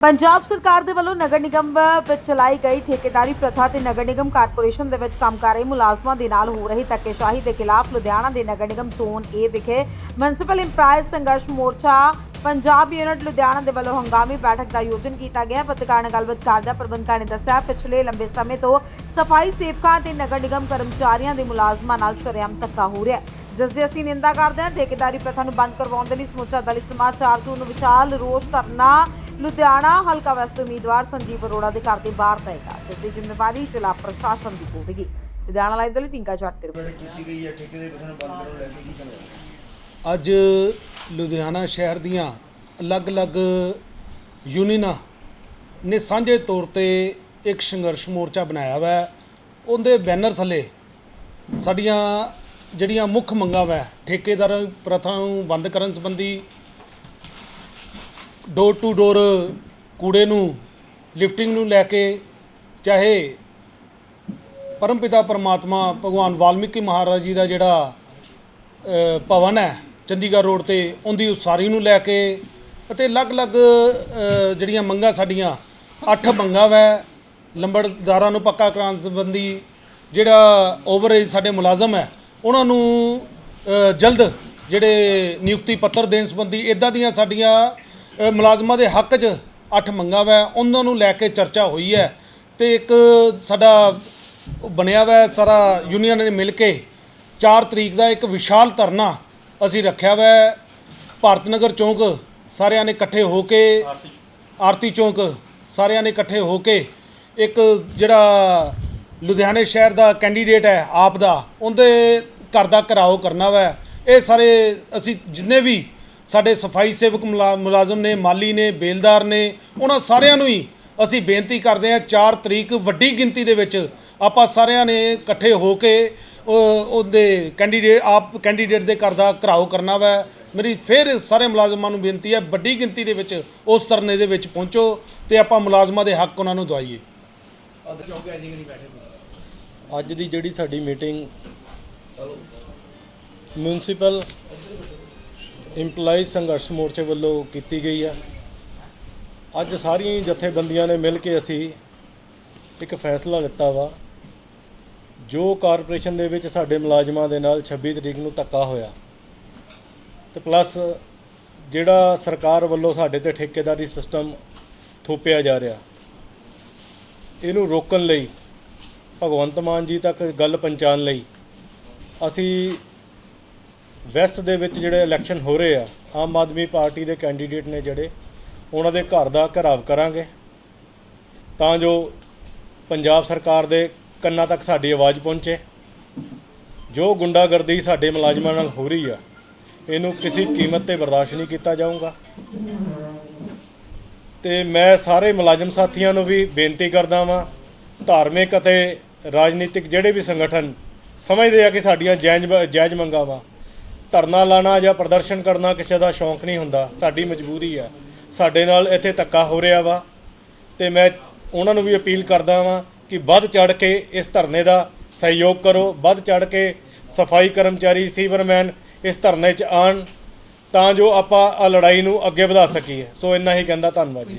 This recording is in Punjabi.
ਪੰਜਾਬ ਸਰਕਾਰ ਦੇ ਵੱਲੋਂ ਨਗਰ ਨਿਗਮ ਵਿੱਚ ਚਲਾਈ ਗਈ ਠੇਕੇਦਾਰੀ ਪ੍ਰਥਾ ਤੇ ਨਗਰ ਨਿਗਮ ਕਾਰਪੋਰੇਸ਼ਨ ਦੇ ਵਿੱਚ ਕੰਮ ਕਰ ਰਹੇ ਮੁਲਾਜ਼ਮਾਂ ਦੇ ਨਾਲ ਹੋ ਰਹੀ ਧੱਕੇਸ਼ਾਹੀ ਦੇ ਖਿਲਾਫ ਲੁਧਿਆਣਾ ਦੇ ਨਗਰ ਨਿਗਮ ਜ਼ੋਨ ਏ ਵਿਖੇ ਮਿਊਨਿਸਪਲ ਇੰਪਲਾਈਜ਼ ਸੰਘਰਸ਼ ਮੋਰਚਾ ਪੰਜਾਬ ਯੂਨਿਟ ਲੁਧਿਆਣਾ ਦੇ ਵੱਲੋਂ ਹੰਗਾਮੀ ਬੈਠਕ ਦਾ ਆਯੋਜਨ ਕੀਤਾ ਗਿਆ। ਪੱਤਰਕਾਰ ਨਾਲ ਗੱਲਬਾਤ ਕਰਦਿਆਂ ਪ੍ਰਬੰਧਕਾਂ ਨੇ ਦੱਸਿਆ, ਪਿਛਲੇ ਲੰਬੇ ਸਮੇਂ ਤੋਂ ਸਫ਼ਾਈ ਸੇਵਕਾਂ ਤੇ ਨਗਰ ਨਿਗਮ ਕਰਮਚਾਰੀਆਂ ਦੇ ਮੁਲਾਜ਼ਮਾਂ ਨਾਲ ਸ਼ਰੇਆਮ ਧੱਕਾ ਹੋ ਰਿਹਾ ਹੈ। ਜਿਸ ਦੀ ਅਸੀਂ ਨਿੰਦਾ ਕਰਦੇ ਹਾਂ, ਠੇਕੇਦਾਰੀ ਪ੍ਰਥਾ ਨੂੰ ਬੰਦ ਕਰਵਾਉਣ ਦੇ ਲਈ ਸਮੁੱਚਾ ਦਲਿਤ ਸਮਾਜ 4 ਜੂਨ ਨੂੰ ਵਿਸ਼ਾਲ ਰੋਸ ਧਰਨਾ ਲੁਧਿਆਣਾ ਹਲਕਾ ਵੈਸਟ ਉਮੀਦਵਾਰ ਸੰਜੀਵ ਅਰੋੜਾ ਦੇ ਘਰ ਦੇ ਬਾਹਰ ਪਏਗਾ ਜਿਸ ਦੀ ਜ਼ਿੰਮੇਵਾਰੀ ਜ਼ਿਲ੍ਹਾ ਪ੍ਰਸ਼ਾਸਨ ਦੀ ਹੋਵੇਗੀ। ਲੁਧਿਆਣਾ ਲਾਈਵ ਦੇ ਲਈ ਟਿੰਕਾ ਜੱਟ ਤੇ ਕੀਤੀ ਗਈ ਹੈ ਠੇਕੇ ਦੇ ਬੰਦ ਕਰਨ ਲੈ ਕੇ ਕੀ ਕਹਿਣਾ ਅੱਜ ਲੁਧਿਆਣਾ ਸ਼ਹਿਰ ਦੀਆਂ ਅਲੱਗ-ਅਲੱਗ ਯੂਨੀਅਨਾਂ ਨੇ ਸਾਂਝੇ ਤੌਰ ਤੇ ਇੱਕ ਸੰਘਰਸ਼ ਮੋਰਚਾ ਬਣਾਇਆ ਵਾ। ਉਹਦੇ ਬੈਨਰ ਥੱਲੇ ਸਾਡੀਆਂ ਜਿਹੜੀਆਂ ਮੁੱਖ ਮੰਗਾਂ ਵਾ ਠੇਕੇਦਾਰ ਪ੍ਰਥਾ ਨੂੰ ਬੰਦ ਕਰਨ ਸੰਬੰਧੀ ਡੋਰ ਟੂ ਡੋਰ ਕੂੜੇ ਨੂੰ ਲਿਫਟਿੰਗ ਨੂੰ ਲੈ ਕੇ ਚਾਹੇ ਪਰਮਪਿਤਾ ਪਰਮਾਤਮਾ ਭਗਵਾਨ ਵਾਲਮੀਕੀ ਮਹਾਰਾਜ ਜੀ ਦਾ ਜਿਹੜਾ ਭਵਨ ਹੈ, ਚੰਡੀਗੜ੍ਹ ਰੋਡ ਤੇ, ਉਹਦੀ ਉਸਾਰੀ ਨੂੰ ਲੈ ਕੇ ਅਤੇ ਅਲੱਗ-ਅਲੱਗ ਜਿਹੜੀਆਂ ਮੰਗਾਂ ਸਾਡੀਆਂ, ਅੱਠ ਮੰਗਾਂ ਵੈ, ਲੰਬੜਦਾਰਾਂ ਨੂੰ ਪੱਕਾ ਕਰਾਉਣ ਸੰਬੰਧੀ ਜਿਹੜਾ ਓਵਰੇਜ ਸਾਡੇ ਮੁਲਾਜ਼ਮ ਹੈ, ਉਹਨਾਂ ਨੂੰ ਜਲਦ ਜਿਹੜੇ ਨਿਯੁਕਤੀ ਪੱਤਰ ਦੇਣ ਸੰਬੰਧੀ ਇਦਾਂ ਦੀਆਂ ਸਾਡੀਆਂ ਮੁਲਾਜ਼ਮਾਂ ਦੇ ਹੱਕ 'ਚ ਅੱਠ ਮੰਗਾਂ ਵੈ, ਉਹਨਾਂ ਨੂੰ ਲੈ ਕੇ ਚਰਚਾ ਹੋਈ ਹੈ ਤੇ ਇੱਕ ਸਾਡਾ ਬਣਿਆ ਵੈ, ਸਾਰਾ ਯੂਨੀਅਨ ਨੇ ਮਿਲ ਕੇ 4 ਤਰੀਕ ਦਾ ਇੱਕ ਵਿਸ਼ਾਲ ਧਰਨਾ ਅਸੀਂ ਰੱਖਿਆ ਵੈ। ਭਾਰਤ ਨਗਰ ਚੌਂਕ ਸਾਰਿਆਂ ਨੇ ਇਕੱਠੇ ਹੋ ਕੇ, ਆਰਤੀ ਚੌਂਕ ਸਾਰਿਆਂ ਨੇ ਇਕੱਠੇ ਹੋ ਕੇ ਇੱਕ ਜਿਹੜਾ ਲੁਧਿਆਣੇ ਸ਼ਹਿਰ ਦਾ ਕੈਂਡੀਡੇਟ ਹੈ ਆਪ ਦਾ, ਉਹਦੇ ਘਰ ਦਾ ਘਰਾਓ ਕਰਨਾ ਵਾ। ਇਹ ਸਾਰੇ ਅਸੀਂ ਜਿੰਨੇ ਵੀ ਸਾਡੇ ਸਫ਼ਾਈ ਸੇਵਕ ਮੁਲਾ- ਮੁਲਾਜ਼ਮ ਨੇ ਮਾਲੀ ਨੇ ਬੇਲਦਾਰ ਨੇ ਉਹਨਾਂ ਸਾਰਿਆਂ ਨੂੰ ਹੀ ਅਸੀਂ ਬੇਨਤੀ ਕਰਦੇ ਹਾਂ 4 ਤਰੀਕ ਵੱਡੀ ਗਿਣਤੀ ਦੇ ਵਿੱਚ ਆਪਾਂ ਸਾਰਿਆਂ ਨੇ ਇਕੱਠੇ ਹੋ ਕੇ ਉਹ- ਉਹਦੇ ਕੈਂਡੀਡੇਟ ਆਪ ਕੈਂਡੀਡੇਟ ਦੇ ਘਰ ਦਾ ਘਰਾਓ ਕਰਨਾ ਵਾ। ਮੇਰੀ ਫਿਰ ਸਾਰੇ ਮੁਲਾਜ਼ਮਾਂ ਨੂੰ ਬੇਨਤੀ ਹੈ ਵੱਡੀ ਗਿਣਤੀ ਦੇ ਵਿੱਚ ਉਸ ਧਰਨੇ ਦੇ ਵਿੱਚ ਪਹੁੰਚੋ ਤੇ ਆਪਾਂ ਮੁਲਾਜ਼ਮਾਂ ਦੇ ਹੱਕ ਉਹਨਾਂ ਨੂੰ ਦਵਾਈਏ। ਅੱਜ ਦੀ। ਜਿਹੜੀ ਸਾਡੀ ਮੀਟਿੰਗ ਮਿਊਨਿਸਪਲ EMPLOYEES ਸੰਘਰਸ਼ ਮੋਰਚੇ ਵੱਲੋਂ ਕੀਤੀ ਗਈ ਆ। ਅੱਜ ਸਾਰੀਆਂ ਜਥੇਬੰਦੀਆਂ ਨੇ ਮਿਲ ਕੇ ਅਸੀਂ ਇੱਕ ਫੈਸਲਾ ਲਿੱਤਾ ਵਾ, ਜੋ ਕਾਰਪੋਰੇਸ਼ਨ ਦੇ ਵਿੱਚ ਸਾਡੇ ਮੁਲਾਜ਼ਮਾਂ ਦੇ ਨਾਲ 26 ਤਰੀਕ ਨੂੰ ਧੱਕਾ ਹੋਇਆ। ਤੇ ਪਲੱਸ ਜਿਹੜਾ ਸਰਕਾਰ ਵੱਲੋਂ ਸਾਡੇ ਤੇ ਠੇਕੇਦਾਰੀ ਸਿਸਟਮ ਥੋਪਿਆ ਜਾ ਰਿਹਾ, ਇਹਨੂੰ ਰੋਕਣ ਲਈ, ਭਗਵੰਤ ਮਾਨ ਜੀ ਤੱਕ ਗੱਲ ਪਹੁੰਚਾਉਣ ਲਈ ਅਸੀਂ ਵੈਸਟ ਦੇ ਵਿੱਚ ਜਿਹੜੇ ਇਲੈਕਸ਼ਨ ਹੋ ਰਹੇ ਆ, ਆਮ ਆਦਮੀ ਪਾਰਟੀ ਦੇ ਕੈਂਡੀਡੇਟ ਨੇ ਜਿਹੜੇ, ਉਹਨਾਂ ਦੇ ਘਰ ਦਾ ਘਰਾਵ ਕਰਾਂਗੇ। ਤਾਂ ਜੋ ਪੰਜਾਬ ਸਰਕਾਰ ਦੇ ਕੰਨਾਂ ਤੱਕ ਸਾਡੀ ਆਵਾਜ਼ ਪਹੁੰਚੇ। ਜੋ ਗੁੰਡਾਗਰਦੀ ਸਾਡੇ ਮੁਲਾਜ਼ਮਾਂ ਨਾਲ ਹੋ ਰਹੀ ਆ, ਇਹਨੂੰ ਕਿਸੇ ਕੀਮਤ ਤੇ ਬਰਦਾਸ਼ਤ ਨਹੀਂ ਕੀਤਾ ਜਾਊਗਾ। ਤੇ ਮੈਂ ਸਾਰੇ ਮੁਲਾਜ਼ਮ ਸਾਥੀਆਂ ਨੂੰ ਵੀ ਬੇਨਤੀ ਕਰਦਾ ਵਾਂ, ਧਾਰਮਿਕ ਅਤੇ ਰਾਜਨੀਤਿਕ ਜਿਹੜੇ ਵੀ ਸੰਗਠਨ ਸਮਝਦੇ ਆ ਕਿ ਸਾਡੀਆਂ ਜਾਇਜ਼ ਜਾਇਜ਼ ਮੰਗਾਂ ਵਾ ਧਰਨਾ ਲਾਣਾ ਜਾਂ ਪ੍ਰਦਰਸ਼ਨ ਕਰਨਾ ਕਿਸੇ ਦਾ ਸ਼ੌਂਕ ਨਹੀਂ ਹੁੰਦਾ, ਸਾਡੀ ਮਜਬੂਰੀ ਆ। ਸਾਡੇ ਨਾਲ ਇੱਥੇ ਧੱਕਾ ਹੋ ਰਿਹਾ ਵਾ ਤੇ ਮੈਂ ਉਹਨਾਂ ਨੂੰ ਵੀ ਅਪੀਲ ਕਰਦਾ ਵਾਂ ਕਿ ਵੱਧ ਚੜ ਕੇ ਇਸ ਧਰਨੇ ਦਾ ਸਹਿਯੋਗ ਕਰੋ, ਵੱਧ ਚੜ ਕੇ ਸਫ਼ਾਈ ਕਰਮਚਾਰੀ, ਸੀਵਰਮੈਨ ਇਸ ਧਰਨੇ 'ਚ ਆਣ ਤਾਂ ਜੋ ਆਪਾਂ ਆ ਲੜਾਈ ਨੂੰ ਅੱਗੇ ਵਧਾ ਸਕੀਏ। ਸੋ ਇੰਨਾ ਹੀ ਕਹਿੰਦਾ, ਧੰਨਵਾਦ ਜੀ।